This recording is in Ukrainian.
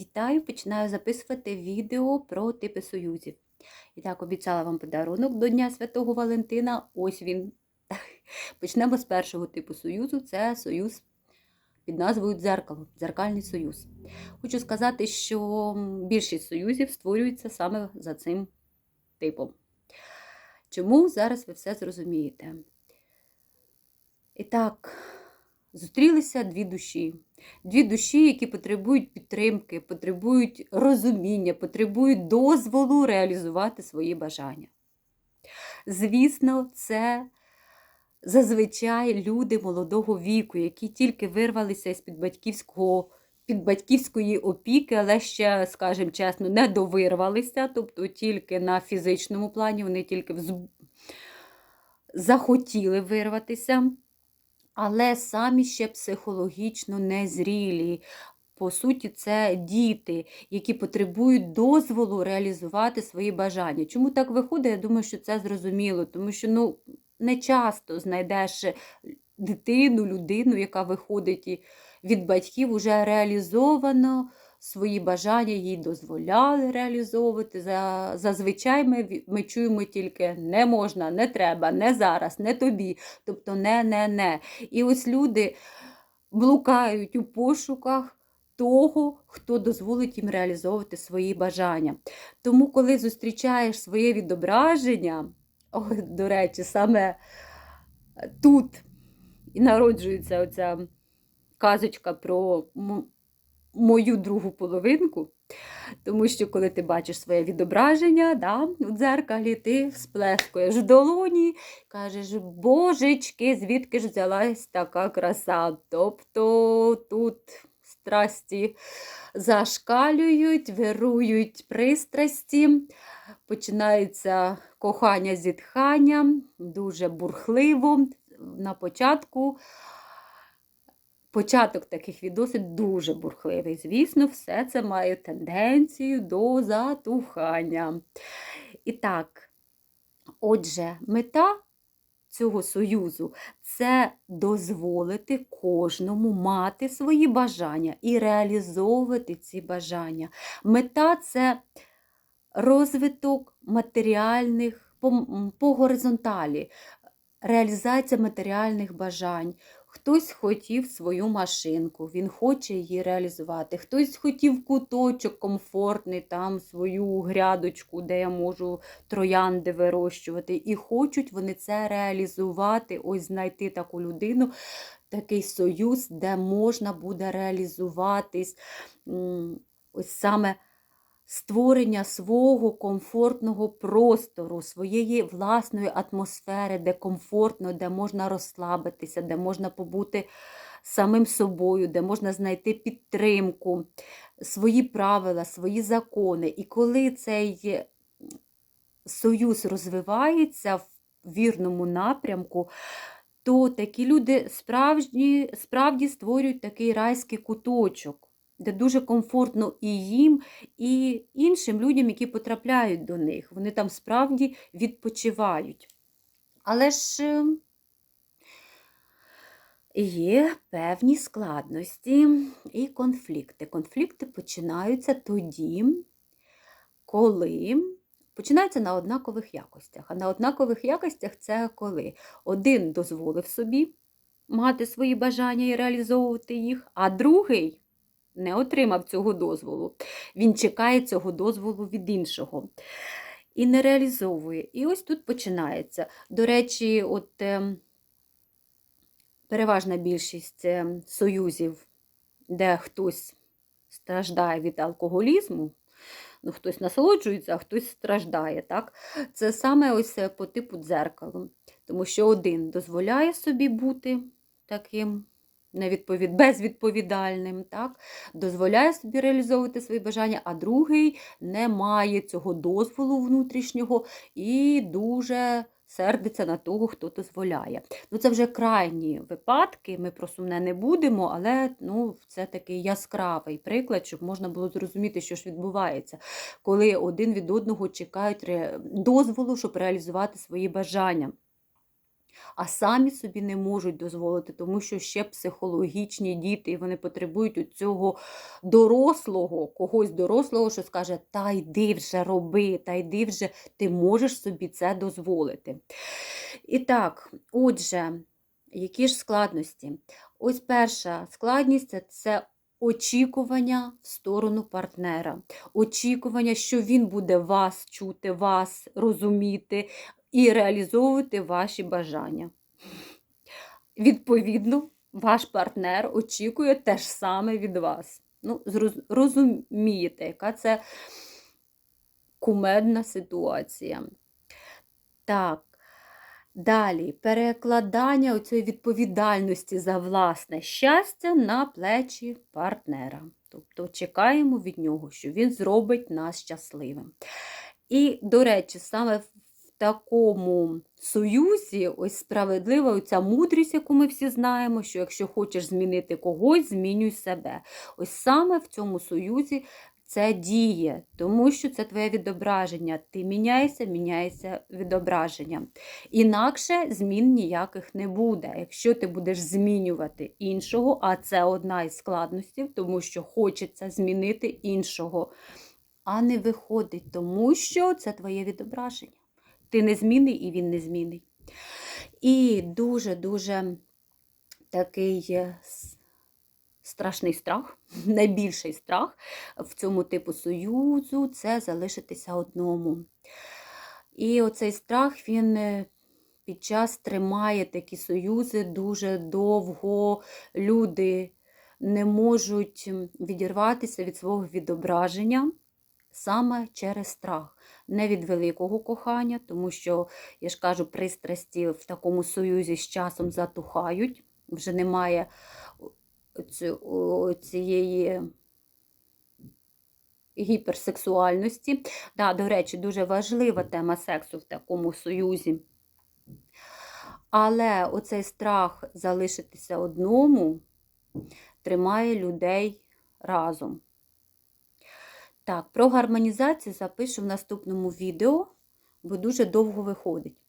Вітаю! Починаю записувати відео про типи союзів. І так, обіцяла вам подарунок до Дня Святого Валентина. Ось він. Почнемо з першого типу союзу це союз під назвою дзеркало, дзеркальний союз. Хочу сказати, що більшість союзів створюється саме за цим типом. Чому зараз ви все зрозумієте? І так, зустрілися дві душі. Дві душі, які потребують підтримки, потребують розуміння, потребують дозволу реалізувати свої бажання. Звісно, це зазвичай люди молодого віку, які тільки вирвалися з під батьківського. Під батьківської опіки, але ще, скажімо чесно, не довирвалися, тобто тільки на фізичному плані, вони тільки вз... захотіли вирватися але самі ще психологічно незрілі. По суті, це діти, які потребують дозволу реалізувати свої бажання. Чому так виходить? Я думаю, що це зрозуміло, тому що ну, не часто знайдеш дитину, людину, яка виходить від батьків, уже реалізовано свої бажання їй дозволяли реалізовувати. Зазвичай ми ми чуємо тільки не можна, не треба, не зараз, не тобі. Тобто не, не, не. І ось люди блукають у пошуках. Того, хто дозволить їм реалізовувати свої бажання. Тому, коли зустрічаєш своє відображення, о, до речі, саме тут і народжується оця казочка про мою другу половинку. Тому що, коли ти бачиш своє відображення да, у дзеркалі, ти сплескуєш в долоні, кажеш, божечки, звідки ж взялась така краса. Тобто тут страсті зашкалюють, вирують пристрасті, починається кохання зітхання, дуже бурхливо на початку. Початок таких відосів дуже бурхливий. Звісно, все це має тенденцію до затухання. І так, отже, мета цього союзу це дозволити кожному мати свої бажання і реалізовувати ці бажання. Мета це розвиток матеріальних по, по горизонталі, реалізація матеріальних бажань. Хтось хотів свою машинку, він хоче її реалізувати. Хтось хотів куточок комфортний, там свою грядочку, де я можу троянди вирощувати. І хочуть вони це реалізувати, ось знайти таку людину, такий союз, де можна буде реалізуватись ось саме створення свого комфортного простору, своєї власної атмосфери, де комфортно, де можна розслабитися, де можна побути самим собою, де можна знайти підтримку, свої правила, свої закони. І коли цей союз розвивається в вірному напрямку, то такі люди справжні, справді створюють такий райський куточок де дуже комфортно і їм, і іншим людям, які потрапляють до них. Вони там справді відпочивають. Але ж е, є певні складності і конфлікти. Конфлікти починаються тоді, коли. Починаються на однакових якостях. А на однакових якостях це коли один дозволив собі мати свої бажання і реалізовувати їх, а другий не отримав цього дозволу. Він чекає цього дозволу від іншого. І не реалізовує. І ось тут починається. До речі, от е, переважна більшість е, союзів, де хтось страждає від алкоголізму, ну, хтось насолоджується, а хтось страждає. так? Це саме ось е, по типу дзеркалу. Тому що один дозволяє собі бути таким невідповід... безвідповідальним, так? дозволяє собі реалізовувати свої бажання, а другий не має цього дозволу внутрішнього і дуже сердиться на того, хто дозволяє. Ну, Це вже крайні випадки, ми про сумне не будемо, але ну, це такий яскравий приклад, щоб можна було зрозуміти, що ж відбувається, коли один від одного чекають дозволу, щоб реалізувати свої бажання. А самі собі не можуть дозволити, тому що ще психологічні діти, і вони потребують у цього дорослого, когось дорослого, що скаже, та йди вже роби, та йди вже, ти можеш собі це дозволити. І так, отже, які ж складності? Ось перша складність це, очікування в сторону партнера. Очікування, що він буде вас чути, вас розуміти і реалізовувати ваші бажання. Відповідно, ваш партнер очікує те ж саме від вас. Ну, розумієте, яка це кумедна ситуація. Так. Далі перекладання цієї відповідальності за власне щастя на плечі партнера. Тобто чекаємо від нього, що він зробить нас щасливим. І, до речі, саме такому союзі ось справедлива ця мудрість, яку ми всі знаємо, що якщо хочеш змінити когось, змінюй себе. Ось саме в цьому союзі це діє, тому що це твоє відображення. Ти міняєшся, міняється відображення. Інакше змін ніяких не буде. Якщо ти будеш змінювати іншого, а це одна із складностей, тому що хочеться змінити іншого, а не виходить, тому що це твоє відображення. Ти не змінний і він не змінний. І дуже-дуже такий е, страшний страх, найбільший страх в цьому типу союзу це залишитися одному. І оцей страх він е, під час тримає такі союзи дуже довго. Люди не можуть відірватися від свого відображення саме через страх. Не від великого кохання, тому що, я ж кажу, пристрасті в такому союзі з часом затухають, вже немає цієї гіперсексуальності. Да, до речі, дуже важлива тема сексу в такому союзі. Але оцей страх залишитися одному тримає людей разом. Так, про гармонізацію запишу в наступному відео, бо дуже довго виходить.